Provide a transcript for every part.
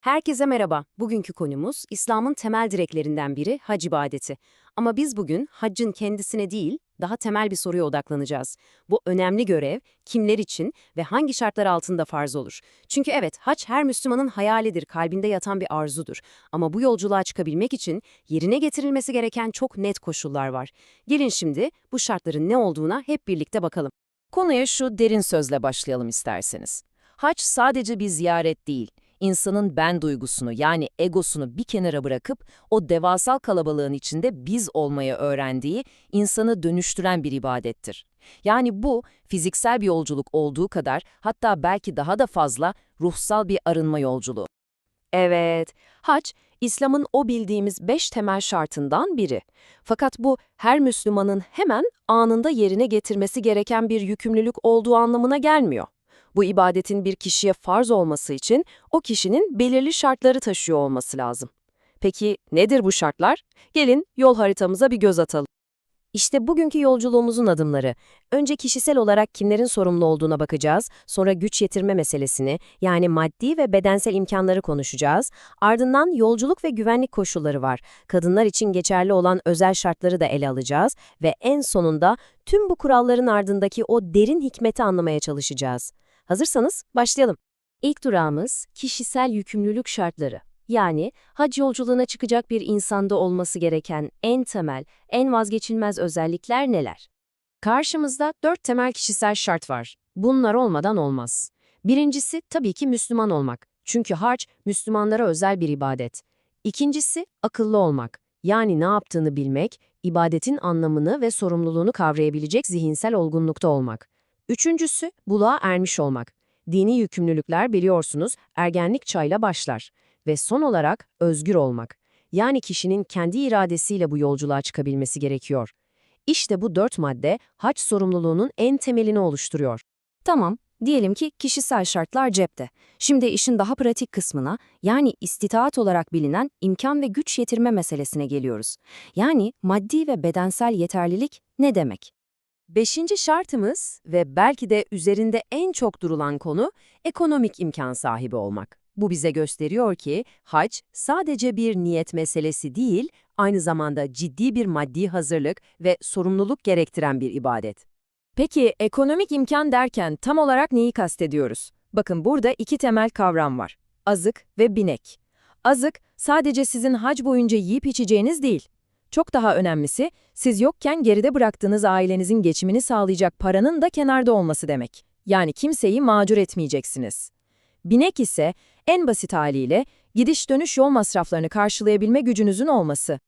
Herkese merhaba. Bugünkü konumuz İslam'ın temel direklerinden biri hac ibadeti. Ama biz bugün haccın kendisine değil, daha temel bir soruya odaklanacağız. Bu önemli görev kimler için ve hangi şartlar altında farz olur? Çünkü evet, hac her Müslümanın hayalidir, kalbinde yatan bir arzudur. Ama bu yolculuğa çıkabilmek için yerine getirilmesi gereken çok net koşullar var. Gelin şimdi bu şartların ne olduğuna hep birlikte bakalım. Konuya şu derin sözle başlayalım isterseniz. Haç sadece bir ziyaret değil, insanın ben duygusunu yani egosunu bir kenara bırakıp o devasal kalabalığın içinde biz olmayı öğrendiği, insanı dönüştüren bir ibadettir. Yani bu fiziksel bir yolculuk olduğu kadar hatta belki daha da fazla ruhsal bir arınma yolculuğu. Evet, hac, İslam'ın o bildiğimiz beş temel şartından biri. Fakat bu her Müslümanın hemen anında yerine getirmesi gereken bir yükümlülük olduğu anlamına gelmiyor. Bu ibadetin bir kişiye farz olması için o kişinin belirli şartları taşıyor olması lazım. Peki nedir bu şartlar? Gelin yol haritamıza bir göz atalım. İşte bugünkü yolculuğumuzun adımları. Önce kişisel olarak kimlerin sorumlu olduğuna bakacağız, sonra güç yetirme meselesini, yani maddi ve bedensel imkanları konuşacağız. Ardından yolculuk ve güvenlik koşulları var. Kadınlar için geçerli olan özel şartları da ele alacağız ve en sonunda tüm bu kuralların ardındaki o derin hikmeti anlamaya çalışacağız. Hazırsanız başlayalım. İlk durağımız kişisel yükümlülük şartları. Yani hac yolculuğuna çıkacak bir insanda olması gereken en temel, en vazgeçilmez özellikler neler? Karşımızda dört temel kişisel şart var. Bunlar olmadan olmaz. Birincisi tabii ki Müslüman olmak. Çünkü hac Müslümanlara özel bir ibadet. İkincisi akıllı olmak. Yani ne yaptığını bilmek, ibadetin anlamını ve sorumluluğunu kavrayabilecek zihinsel olgunlukta olmak. Üçüncüsü buluğa ermiş olmak. Dini yükümlülükler biliyorsunuz ergenlik çayla başlar. Ve son olarak özgür olmak. Yani kişinin kendi iradesiyle bu yolculuğa çıkabilmesi gerekiyor. İşte bu dört madde hac sorumluluğunun en temelini oluşturuyor. Tamam, diyelim ki kişisel şartlar cepte. Şimdi işin daha pratik kısmına, yani istitaat olarak bilinen imkan ve güç yetirme meselesine geliyoruz. Yani maddi ve bedensel yeterlilik ne demek? Beşinci şartımız ve belki de üzerinde en çok durulan konu ekonomik imkan sahibi olmak. Bu bize gösteriyor ki hac sadece bir niyet meselesi değil, aynı zamanda ciddi bir maddi hazırlık ve sorumluluk gerektiren bir ibadet. Peki ekonomik imkan derken tam olarak neyi kastediyoruz? Bakın burada iki temel kavram var. Azık ve binek. Azık sadece sizin hac boyunca yiyip içeceğiniz değil. Çok daha önemlisi, siz yokken geride bıraktığınız ailenizin geçimini sağlayacak paranın da kenarda olması demek. Yani kimseyi mağdur etmeyeceksiniz. Binek ise en basit haliyle gidiş dönüş yol masraflarını karşılayabilme gücünüzün olması.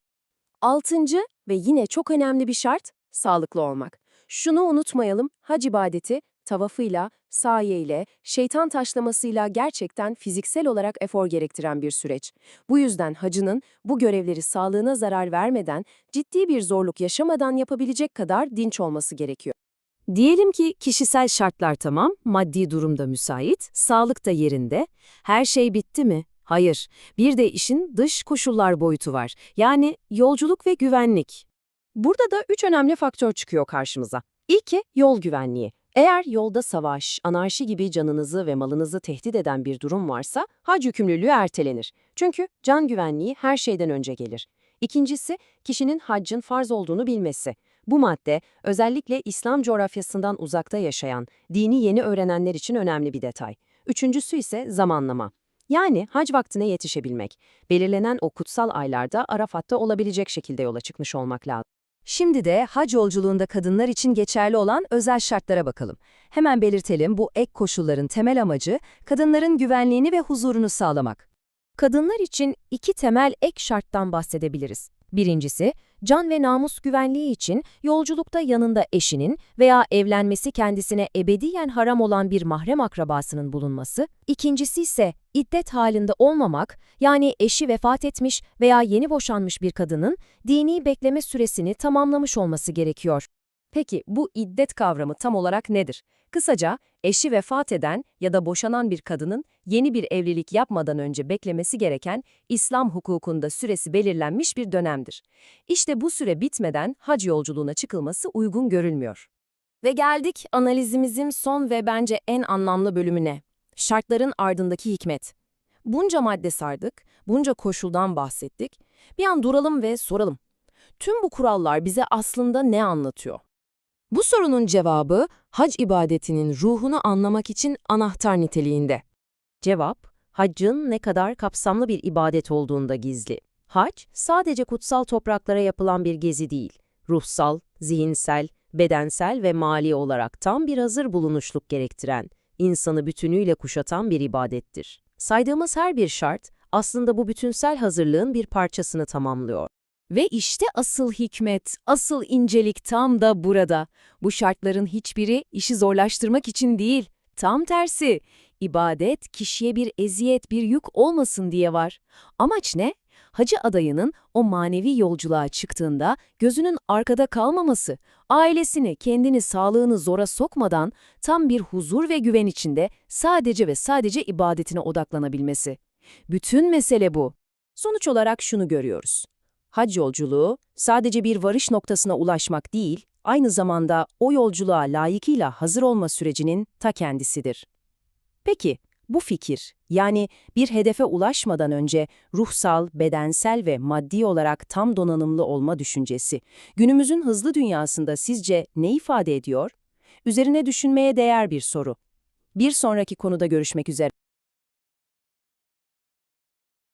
Altıncı ve yine çok önemli bir şart, sağlıklı olmak. Şunu unutmayalım, hac ibadeti, tavafıyla, sayeyle, şeytan taşlamasıyla gerçekten fiziksel olarak efor gerektiren bir süreç. Bu yüzden hacının bu görevleri sağlığına zarar vermeden, ciddi bir zorluk yaşamadan yapabilecek kadar dinç olması gerekiyor. Diyelim ki kişisel şartlar tamam, maddi durumda müsait, sağlık da yerinde. Her şey bitti mi? Hayır. Bir de işin dış koşullar boyutu var. Yani yolculuk ve güvenlik. Burada da üç önemli faktör çıkıyor karşımıza. İlki yol güvenliği. Eğer yolda savaş, anarşi gibi canınızı ve malınızı tehdit eden bir durum varsa hac yükümlülüğü ertelenir. Çünkü can güvenliği her şeyden önce gelir. İkincisi, kişinin haccın farz olduğunu bilmesi. Bu madde özellikle İslam coğrafyasından uzakta yaşayan, dini yeni öğrenenler için önemli bir detay. Üçüncüsü ise zamanlama. Yani hac vaktine yetişebilmek. Belirlenen o kutsal aylarda Arafat'ta olabilecek şekilde yola çıkmış olmak lazım. Şimdi de hac yolculuğunda kadınlar için geçerli olan özel şartlara bakalım. Hemen belirtelim bu ek koşulların temel amacı kadınların güvenliğini ve huzurunu sağlamak. Kadınlar için iki temel ek şarttan bahsedebiliriz. Birincisi, can ve namus güvenliği için yolculukta yanında eşinin veya evlenmesi kendisine ebediyen haram olan bir mahrem akrabasının bulunması. İkincisi ise iddet halinde olmamak, yani eşi vefat etmiş veya yeni boşanmış bir kadının dini bekleme süresini tamamlamış olması gerekiyor. Peki bu iddet kavramı tam olarak nedir? Kısaca, eşi vefat eden ya da boşanan bir kadının yeni bir evlilik yapmadan önce beklemesi gereken İslam hukukunda süresi belirlenmiş bir dönemdir. İşte bu süre bitmeden hac yolculuğuna çıkılması uygun görülmüyor. Ve geldik analizimizin son ve bence en anlamlı bölümüne. Şartların ardındaki hikmet. Bunca madde sardık, bunca koşuldan bahsettik. Bir an duralım ve soralım. Tüm bu kurallar bize aslında ne anlatıyor? Bu sorunun cevabı hac ibadetinin ruhunu anlamak için anahtar niteliğinde. Cevap, haccın ne kadar kapsamlı bir ibadet olduğunda gizli. Hac, sadece kutsal topraklara yapılan bir gezi değil. Ruhsal, zihinsel, bedensel ve mali olarak tam bir hazır bulunuşluk gerektiren, insanı bütünüyle kuşatan bir ibadettir. Saydığımız her bir şart, aslında bu bütünsel hazırlığın bir parçasını tamamlıyor. Ve işte asıl hikmet, asıl incelik tam da burada. Bu şartların hiçbiri işi zorlaştırmak için değil, tam tersi. İbadet kişiye bir eziyet, bir yük olmasın diye var. Amaç ne? Hacı adayının o manevi yolculuğa çıktığında gözünün arkada kalmaması, ailesini, kendini, sağlığını zora sokmadan tam bir huzur ve güven içinde sadece ve sadece ibadetine odaklanabilmesi. Bütün mesele bu. Sonuç olarak şunu görüyoruz. Hac yolculuğu sadece bir varış noktasına ulaşmak değil, aynı zamanda o yolculuğa layıkıyla hazır olma sürecinin ta kendisidir. Peki, bu fikir, yani bir hedefe ulaşmadan önce ruhsal, bedensel ve maddi olarak tam donanımlı olma düşüncesi, günümüzün hızlı dünyasında sizce ne ifade ediyor? Üzerine düşünmeye değer bir soru. Bir sonraki konuda görüşmek üzere.